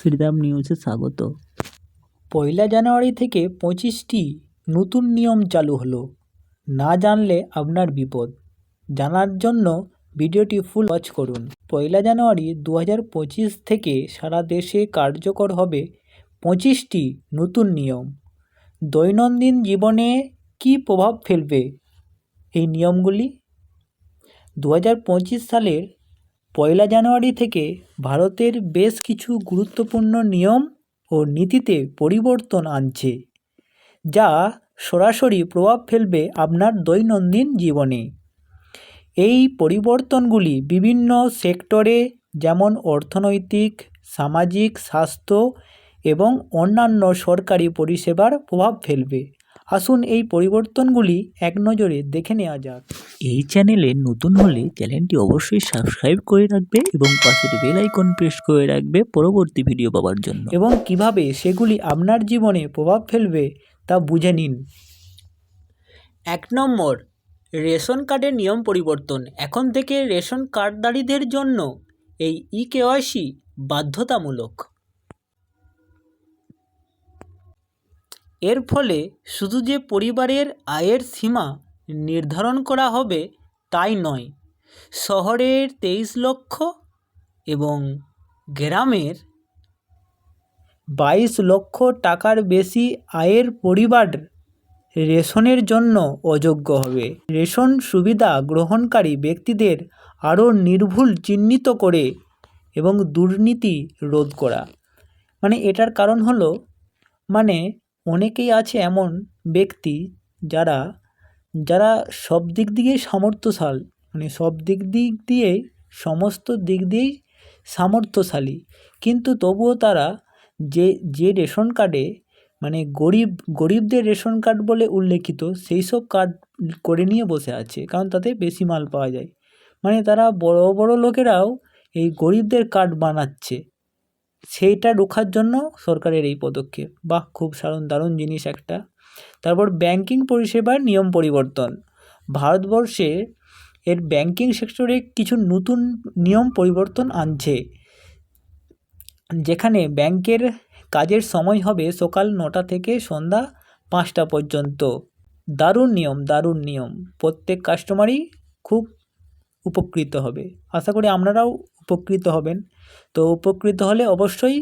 শ্রীরাম নিউজে স্বাগত। পয়লা জানুয়ারি থেকে পঁচিশটি নতুন নিয়ম চালু হলো। না জানলে আপনার বিপদ। জানার জন্য ভিডিওটি ফুল ওয়াচ করুন। পয়লা জানুয়ারি দু হাজার পঁচিশ থেকে সারা দেশে কার্যকর হবে পঁচিশটি নতুন নিয়ম। দৈনন্দিন জীবনে কী প্রভাব ফেলবে এই নিয়মগুলি? দু হাজার পঁচিশ সালের পয়লা জানুয়ারি থেকে ভারতের বেশ কিছু গুরুত্বপূর্ণ নিয়ম ও নীতিতে পরিবর্তন আনছে, যা সরাসরি প্রভাব ফেলবে আপনার দৈনন্দিন জীবনে। এই পরিবর্তনগুলি বিভিন্ন সেক্টরে, যেমন অর্থনৈতিক, সামাজিক, স্বাস্থ্য এবং অন্যান্য সরকারি পরিষেবার প্রভাব ফেলবে। আসুন এই পরিবর্তনগুলি এক নজরে দেখে নেওয়া যাক। এই চ্যানেলে নতুন হলে চ্যানেলটি অবশ্যই সাবস্ক্রাইব করে রাখবে এবং পাশের বেল আইকন প্রেস করে রাখবে পরবর্তী ভিডিও পাওয়ার জন্য। এবং কীভাবে সেগুলি আপনার জীবনে প্রভাব ফেলবে তা বুঝে নিন। এক নম্বর রেশন কার্ডের নিয়ম পরিবর্তন। এখন থেকে রেশন কার্ডধারীদের জন্য এই ই কেওয়াইসি বাধ্যতামূলক। এর ফলে শুধু যে পরিবারের আয়ের সীমা নির্ধারণ করা হবে তাই নয়, শহরের তেইশ লক্ষ এবং গ্রামের বাইশ লক্ষ টাকার বেশি আয়ের পরিবার রেশনের জন্য অযোগ্য হবে। রেশন সুবিধা গ্রহণকারী ব্যক্তিদের আরও নির্ভুল চিহ্নিত করে এবং দুর্নীতি রোধ করা। মানে এটার কারণ হলো মানে অনেকেই আছে এমন ব্যক্তি যারা যারা সব দিক দিয়েই সামর্থ্যশাল মানে সব দিক দিক দিয়েই, সমস্ত দিক দিয়েই সামর্থ্যশালী। কিন্তু তবুও তারা যে যে রেশন কার্ডে মানে গরিব, গরিবদের রেশন কার্ড বলে উল্লেখিত, সেই সব কার্ড করে নিয়ে বসে আছে, কারণ তাতে বেশি মাল পাওয়া যায়। মানে তারা বড় বড় লোকেরাও এই গরিবদের কার্ড বানাচ্ছে। সেইটা রোখার জন্য সরকারের এই পদক্ষেপ। বাহ, খুব সারুণ দারুণ জিনিস একটা। তারপর ব্যাংকিং পরিষেবার নিয়ম পরিবর্তন। ভারতবর্ষে এর ব্যাংকিং সেক্টরে কিছু নতুন নিয়ম পরিবর্তন আনছে। যেখানে ব্যাংকের কাজের সময় হবে সকাল নটা থেকে সন্ধ্যা পাঁচটা পর্যন্ত। দারুণ নিয়ম দারুণ নিয়ম। প্রত্যেক কাস্টমারই খুব উপকৃত হবে। আশা করি আপনারাও উপকৃত হবেন। তো উপকৃত হলে অবশ্যই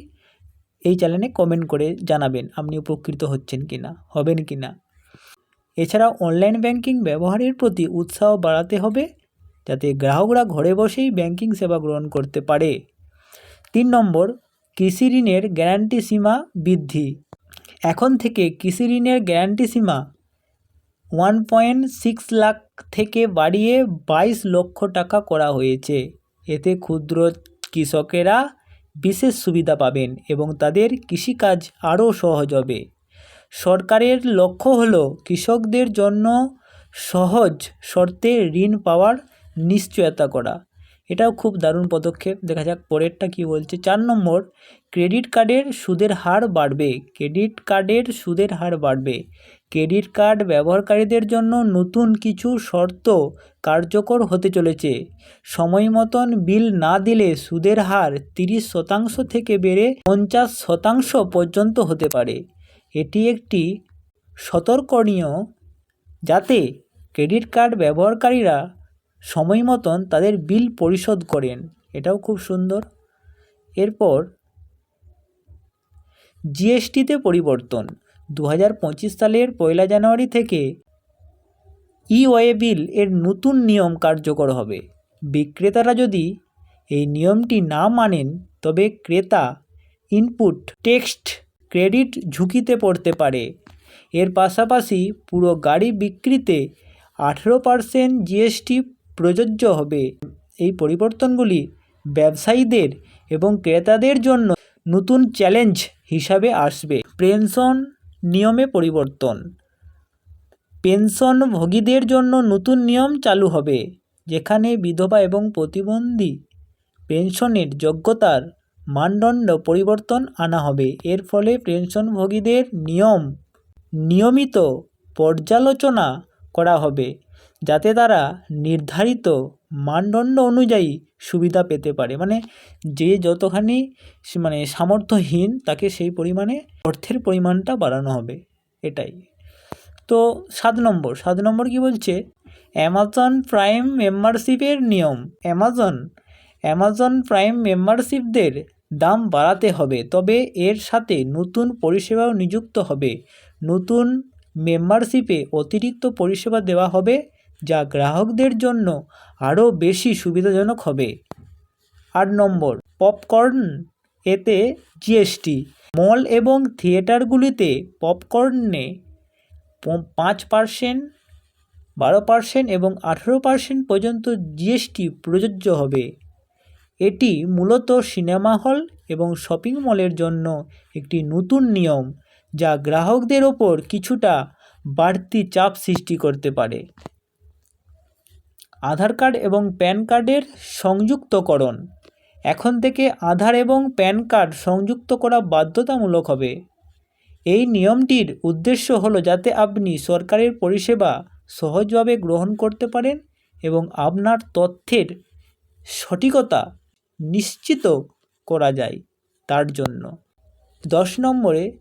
এই চ্যানেলে কমেন্ট করে জানাবেন আপনি উপকৃত হচ্ছেন কি না হবেন কি না এছাড়া অনলাইন ব্যাংকিং ব্যবহারের প্রতি উৎসাহ বাড়াতে হবে যাতে গ্রাহকরা ঘরে বসেই ব্যাংকিং সেবা গ্রহণ করতে পারে। তিন নম্বর, কৃষি ঋণের গ্যারান্টি সীমা বৃদ্ধি। এখন থেকে কৃষি ঋণের গ্যারান্টি সীমা ওয়ান পয়েন্ট সিক্স লাখ থেকে বাড়িয়ে বাইশ লক্ষ টাকা করা হয়েছে। এতে ক্ষুদ্র কৃষকেরা বিশেষ সুবিধা পাবেন এবং তাদের কৃষিকাজ আরও সহজ হবে। সরকারের লক্ষ্য হল কৃষকদের জন্য সহজ শর্তে ঋণ পাওয়ার নিশ্চয়তা করা। এটাও খুব দারুণ পদক্ষেপ। দেখা যাক পরেরটা কি বলছে। চার নম্বর, ক্রেডিট কার্ডের সুদের হার বাড়বে। ক্রেডিট কার্ডের সুদের হার বাড়বে। ক্রেডিট কার্ড ব্যবহারকারীদের জন্য নতুন কিছু শর্ত কার্যকর হতে চলেছে। সময় মতন বিল না দিলে সুদের হার তিরিশ শতাংশ থেকে বেড়ে পঞ্চাশ শতাংশ পর্যন্ত হতে পারে। এটি একটি সতর্কণীয় যাতে ক্রেডিট কার্ড ব্যবহারকারীরা সময় মতন তাদের বিল পরিশোধ করেন। এটাও খুব সুন্দর। এরপর, জিএসটিতে পরিবর্তন। দু হাজার পঁচিশ সালের পয়লা জানুয়ারি থেকে ই বিল এর নতুন নিয়ম কার্যকর হবে। বিক্রেতারা যদি এই নিয়মটি না মানেন, তবে ক্রেতা ইনপুট টেক্সট ক্রেডিট ঝুঁকিতে পড়তে পারে। এর পাশাপাশি পুরো গাড়ি বিক্রিতে আঠেরো পারসেন্ট জিএসটি প্রযোজ্য হবে। এই পরিবর্তনগুলি ব্যবসায়ীদের এবং ক্রেতাদের জন্য নতুন চ্যালেঞ্জ হিসাবে আসবে। পেনশন নিয়মে পরিবর্তন। পেনশনভোগীদের জন্য নতুন নিয়ম চালু হবে, যেখানে বিধবা এবং প্রতিবন্ধী পেনশনের যোগ্যতার মানদণ্ড পরিবর্তন আনা হবে। এর ফলে পেনশনভোগীদের নিয়ম নিয়মিত পর্যালোচনা করা হবে। যাতে তারা নির্ধারিত মানদণ্ড অনুযায়ী সুবিধা পেতে পারে। মানে যে যতখানি মানে সামর্থ্যহীন, তাকে সেই পরিমাণে অর্থের পরিমাণটা বাড়ানো হবে। এটাই। তো সাত নম্বর সাত নম্বর কি বলছে? অ্যামাজন প্রাইম মেম্বারশিপের নিয়ম। অ্যামাজন অ্যামাজন প্রাইম মেম্বারশিপদের দাম বাড়াতে হবে, তবে এর সাথে নতুন পরিষেবাও নিযুক্ত হবে। নতুন মেম্বারশিপে অতিরিক্ত পরিষেবা দেওয়া হবে যা গ্রাহকদের জন্য আরও বেশি সুবিধাজনক হবে। আট নম্বর, পপকর্ন। এতে জিএসটি, মল এবং থিয়েটারগুলিতে পপকর্নে পাঁচ পার্সেন্ট, বারো পার্সেন্ট এবং আঠেরো পার্সেন্ট পর্যন্ত জিএসটি প্রযোজ্য হবে। এটি মূলত সিনেমা হল এবং শপিং মলের জন্য একটি নতুন নিয়ম, যা গ্রাহকদের ওপর কিছুটা বাড়তি চাপ সৃষ্টি করতে পারে। আধার কার্ড এবং প্যান কার্ডের সংযুক্তকরণ। এখন থেকে আধার এবং প্যান কার্ড সংযুক্ত করা বাধ্যতামূলক হবে। এই নিয়মটির উদ্দেশ্য হলো যাতে আপনি সরকারের পরিষেবা সহজভাবে গ্রহণ করতে পারেন এবং আপনার তথ্যের সঠিকতা নিশ্চিত করা যায় তার জন্য। দশ নম্বরে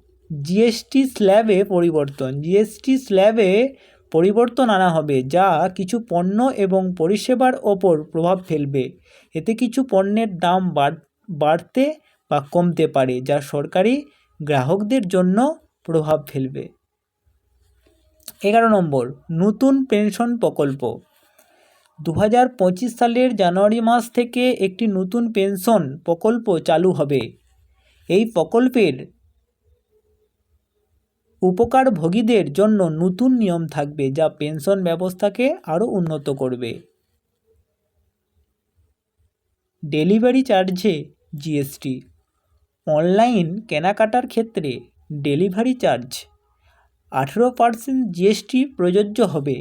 জিএসটি স্ল্যাবে পরিবর্তন। জিএসটি স্ল্যাবে পরিবর্তন আনা হবে যা কিছু পণ্য এবং পরিষেবার ওপর প্রভাব ফেলবে। এতে কিছু পণ্যের দাম বাড়- বাড়তে বা কমতে পারে, যা সরকারি গ্রাহকদের জন্য প্রভাব ফেলবে। এগারো নম্বর, নতুন পেনশন প্রকল্প। দু হাজার পঁচিশ সালের জানুয়ারি মাস থেকে একটি নতুন পেনশন প্রকল্প চালু হবে। এই প্রকল্পের উপকারভোগীদের জন্য নতুন নিয়ম থাকবে যা পেনশন ব্যবস্থাকে আরও উন্নত করবে। ডেলিভারি চার্জে জিএসটি। অনলাইন কেনাকাটার ক্ষেত্রে ডেলিভারি চার্জ। আঠেরো পার্সেন্ট জিএসটি প্রযোজ্য হবে।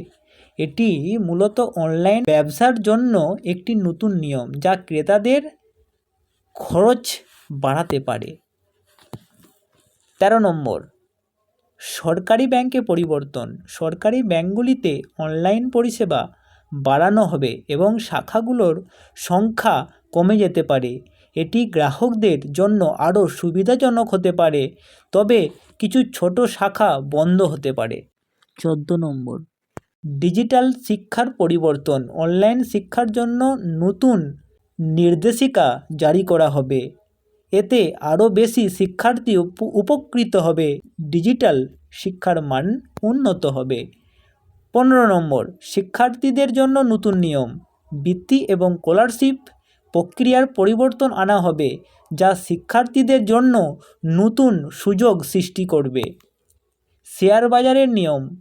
এটি মূলত অনলাইন ব্যবসার জন্য একটি নতুন নিয়ম যা ক্রেতাদের খরচ বাড়াতে পারে। তেরো নম্বর সরকারি ব্যাংকে পরিবর্তন। সরকারি ব্যাংকগুলিতে অনলাইন পরিষেবা বাড়ানো হবে এবং শাখাগুলোর সংখ্যা কমে যেতে পারে। এটি গ্রাহকদের জন্য আরও সুবিধাজনক হতে পারে তবে কিছু ছোট শাখা বন্ধ হতে পারে। চোদ্দ নম্বর। ডিজিটাল শিক্ষার পরিবর্তন। অনলাইন শিক্ষার জন্য নতুন নির্দেশিকা জারি করা হবে। এতে আরও বেশি শিক্ষার্থী উপ- উপকৃত হবে। ডিজিটাল শিক্ষার মান উন্নত হবে। পনেরো নম্বর, শিক্ষার্থীদের জন্য নতুন নিয়ম। বৃত্তি এবং স্কলারশিপ প্রক্রিয়ার পরিবর্তন আনা হবে, যা শিক্ষার্থীদের জন্য নতুন সুযোগ সৃষ্টি করবে। শেয়ার বাজারের নিয়ম।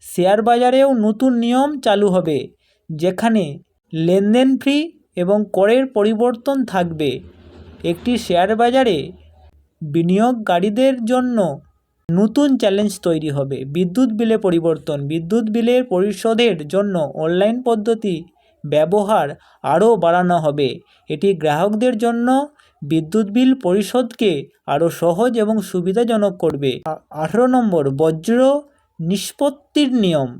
শেয়ার বাজারেও নতুন নিয়ম চালু হবে, যেখানে লেনদেন ফ্রি এবং করের পরিবর্তন থাকবে। একটি শেয়ার বাজারে বিনিয়োগকারীদের জন্য নতুন চ্যালেঞ্জ তৈরি হবে। বিদ্যুৎ বিলে পরিবর্তন, বিদ্যুৎ বিলের পরিশোধের জন্য অনলাইন পদ্ধতি ব্যবহার আরও বাড়ানো হবে। এটি গ্রাহকদের জন্য বিদ্যুৎ বিল পরিশোধকে আরও সহজ এবং সুবিধাজনক করবে। আঠেরো নম্বর, বজ্র নিষ্পত্তির নিয়ম।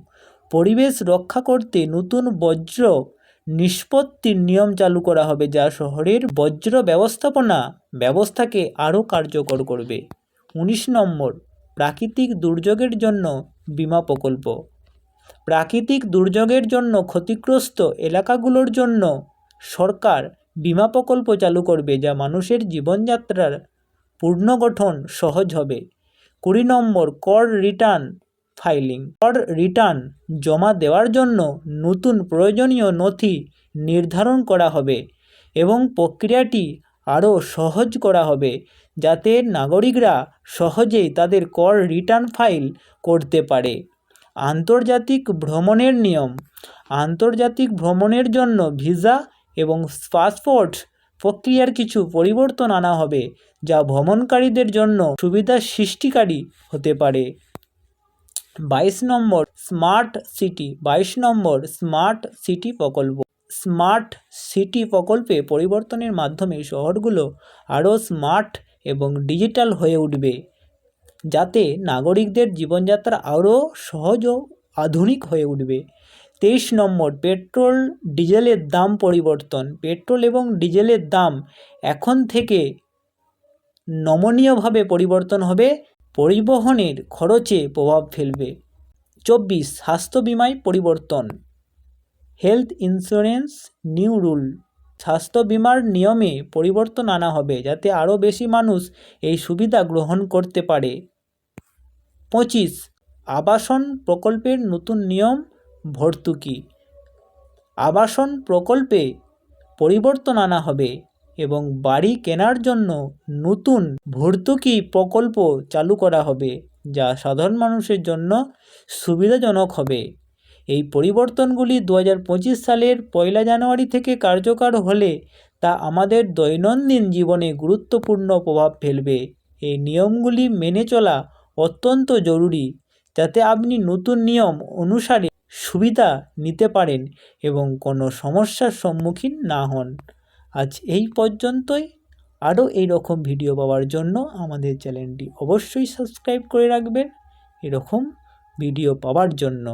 পরিবেশ রক্ষা করতে নতুন বজ্র নিষ্পত্তির নিয়ম চালু করা হবে যা শহরের বজ্র ব্যবস্থাপনা ব্যবস্থাকে আরও কার্যকর করবে। উনিশ নম্বর, প্রাকৃতিক দুর্যোগের জন্য বিমা প্রকল্প। প্রাকৃতিক দুর্যোগের জন্য ক্ষতিগ্রস্ত এলাকাগুলোর জন্য সরকার বিমা প্রকল্প চালু করবে যা মানুষের জীবনযাত্রার পুনর্গঠন সহজ হবে। কুড়ি নম্বর, কর রিটার্ন ফাইলিং কর রিটার্ন জমা দেওয়ার জন্য নতুন প্রয়োজনীয় নথি নির্ধারণ করা হবে এবং প্রক্রিয়াটি আরও সহজ করা হবে যাতে নাগরিকরা সহজেই তাদের কর রিটার্ন ফাইল করতে পারে। আন্তর্জাতিক ভ্রমণের নিয়ম। আন্তর্জাতিক ভ্রমণের জন্য ভিসা এবং পাসপোর্ট প্রক্রিয়ার কিছু পরিবর্তন আনা হবে যা ভ্রমণকারীদের জন্য সুবিধা সৃষ্টিকারী হতে পারে। বাইশ নম্বর স্মার্ট সিটি, বাইশ নম্বর স্মার্ট সিটি প্রকল্প। স্মার্ট সিটি প্রকল্পে পরিবর্তনের মাধ্যমে শহরগুলো আরও স্মার্ট এবং ডিজিটাল হয়ে উঠবে, যাতে নাগরিকদের জীবনযাত্রা আরও সহজ ও আধুনিক হয়ে উঠবে। তেইশ নম্বর পেট্রোল ডিজেলের দাম পরিবর্তন। পেট্রোল এবং ডিজেলের দাম এখন থেকে নমনীয়ভাবে পরিবর্তন হবে। পরিবহনের খরচে প্রভাব ফেলবে। চব্বিশ, স্বাস্থ্য বিমায় পরিবর্তন। Health insurance new rule. স্বাস্থ্য বিমার নিয়মে পরিবর্তন আনা হবে যাতে আরও বেশি মানুষ এই সুবিধা গ্রহণ করতে পারে। পঁচিশ, আবাসন প্রকল্পের নতুন নিয়ম, ভর্তুকি। আবাসন প্রকল্পে পরিবর্তন আনা হবে। এবং বাড়ি কেনার জন্য নতুন ভর্তুকি প্রকল্প চালু করা হবে, যা সাধারণ মানুষের জন্য সুবিধাজনক হবে। এই পরিবর্তনগুলি দু হাজার পঁচিশ সালের পয়লা জানুয়ারি থেকে কার্যকর হলে তা আমাদের দৈনন্দিন জীবনে গুরুত্বপূর্ণ প্রভাব ফেলবে। এই নিয়মগুলি মেনে চলা অত্যন্ত জরুরি, যাতে আপনি নতুন নিয়ম অনুসারে সুবিধা নিতে পারেন এবং কোনো সমস্যার সম্মুখীন না হন। আজ এই পর্যন্তই। আরও এই রকম ভিডিও পাওয়ার জন্য আমাদের চ্যানেলটি অবশ্যই সাবস্ক্রাইব করে রাখবেন। এরকম ভিডিও পাওয়ার জন্য।